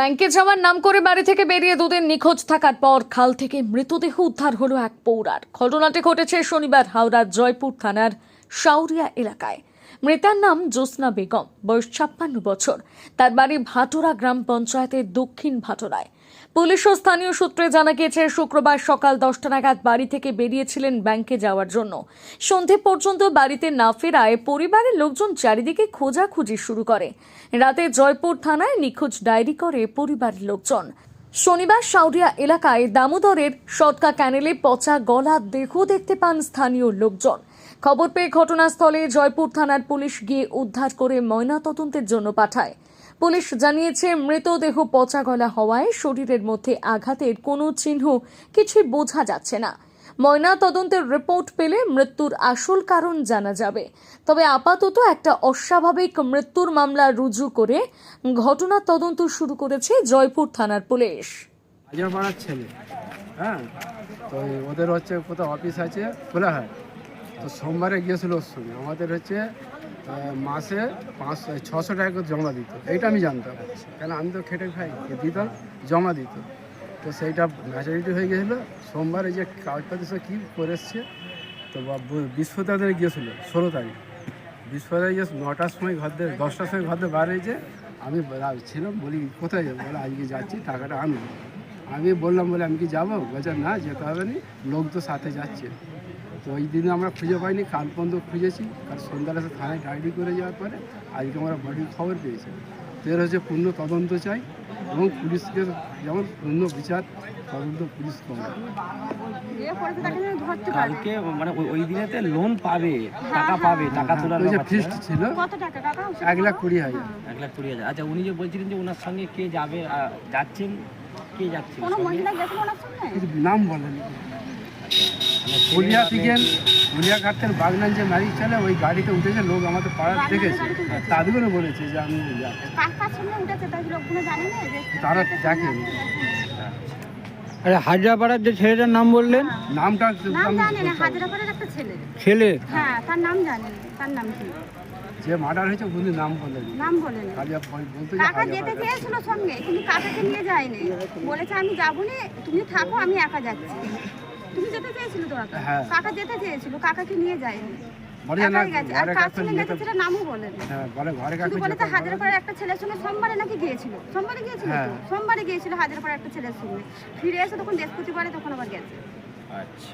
ব্যাংকে যাওয়ার নাম করে বাড়ি থেকে বেরিয়ে দুদিন নিখোঁজ থাকার পর খাল থেকে মৃতদেহ উদ্ধার হলো এক পৌরার। ঘটনাটি ঘটেছে শনিবার হাওড়ার জয়পুর থানার সাউরিয়া এলাকায়। মৃতার নাম জ্যোৎস্না বেগম, বয়স ছাপ্পান্ন বছর। তার বাড়ি ভাটোরা গ্রাম পঞ্চায়েতের দক্ষিণ ভাটোরায়। পুলিশ ও স্থানীয় সূত্রে জানা গিয়েছে, শুক্রবার সকাল দশটা নাগাদ বাড়ি থেকে বেরিয়েছিলেন ব্যাংকে যাওয়ার জন্য। সন্ধে পর্যন্ত বাড়িতে না ফেরায় পরিবারের লোকজন চারিদিকে খোঁজাখুঁজি শুরু করে। রাতে জয়পুর থানায় নিখোঁজ ডায়েরি করে পরিবারের লোকজন। শনিবার সাউরিয়া এলাকায় দামোদরের সটকা ক্যানেলে পচা গলা দেহ দেখতে পান স্থানীয় লোকজন। খবর পেয়ে ঘটনাস্থলে জয়পুর থানার পুলিশ গিয়ে উদ্ধার করে ময়নাতদন্তের জন্য পাঠায়। পুলিশ জানিয়েছে, মৃতদেহ পচা গলা হওয়ায় শরীরের মধ্যে আঘাতের কোনো চিহ্ন কিছুই বোঝা যাচ্ছে না। ময়না তদন্তের রিপোর্ট পেলে মৃত্যুর আসল কারণ জানা যাবে। তবে আপাতত একটা অস্বাভাবিক মৃত্যুর মামলা রুজু করে ঘটনা তদন্ত শুরু করেছে জয়পুর থানার পুলিশ। হ্যাঁ? ওদের হচ্ছে কোথাও অফিস আছে, খোলা হয়। তো সোমবারে গিয়েছিল ওর সঙ্গে আমাদের হচ্ছে মাসে পাঁচশো ছশো টাকা করে জমা দিত। এইটা আমি জানতাম। কেন আমি তো খেটে খাই দিতাম জমা দিত। তো সেইটা ম্যাচুরিটি হয়ে গেছিল সোমবারে যে কাগজপাতি সব কী করে এসছে, তো বৃহস্পতিবার গিয়েছিল ষোলো তারিখ। বৃহস্পতিবার গিয়ে নটার সময় ঘর থেকে, দশটার সময় ঘর থেকে বার হয়েছে আমি ছিলাম, বলি, কোথায় যাব? বলে, আজকে যাচ্ছি, টাকাটা আনব। আমি বললাম, বলে, আমি কি যাব? বলছে, না, যেতে হবে না, লোক তো সাথে যাচ্ছে। তো ওই দিনে আমরা খুঁজে পাইনি কাল পর্যন্ত খুঁজেছি। আর সন্ধ্যাবেলা এসে থানায় ডায়েরি করে যাওয়ার পরে আজকে আমরা বডির খবর পেয়েছি। তো এর হচ্ছে পূর্ণ তদন্ত চাই এবং পুলিশকে যেমন পূর্ণ বিচার তদন্ত পুলিশ করে কালকে মানে ওই- ওই দিনেতে লোন পাবে টাকা পাবে টাকা তোলার যে ফিস্ট ছিল কত টাকা কাকা? এক লাখ কুড়ি হাজার। এক লাখ কুড়ি হাজার। আচ্ছা উনি যে বলছিলেন যে ওনার সঙ্গে কে যাবে যাচ্ছেন কে যাচ্ছেন? নাম বলেন। মানে পুলিয়া থেকে পুলিয়া বাগনান যে ম্যারিজ চলে ওই গাড়িতে উঠেছে লোক আমাদের পাড়ার দেখেছে তাদেরও বলেছে যে আমি তারা দেখেনি। আরে হাজরাপাড়ার যে ছেলেটার নাম বললেন? নামটা ছেলে। ছেলে? হ্যাঁ তার নাম জানে তার নাম কি? যে মার্ডার হয়েছে কিন্তু নাম বলেন। নাম বলেন। খালি বলতে কাকা যেতে চেয়েছিল সঙ্গে কিন্তু কাকাকে নিয়ে যায়নি। বলেছে আমি যাব না তুমি থাকো আমি একা যাচ্ছি। তুমি যেতে চেয়েছিল তো কাকা? হ্যাঁ। কাকা যেতে চেয়েছিল কাকাকে নিয়ে যায়নি। বলে না একাই গেছে। আর ঘরে কার কাছে সঙ্গে গেছে সেটা নামও বলেন। হ্যাঁ বলে ঘরে শুধু কাছে বলেছে পরে একটা ছেলের সঙ্গে সোমবারে নাকি গিয়েছিল? সোমবারে গিয়েছিল তো? হ্যাঁ। সোমবারে গিয়েছিল হাজারপাড়ার একটা ছেলের সঙ্গে। ফিরে এসে তখন বৃহস্পতিবারে তখন আবার গেছে। আচ্ছা।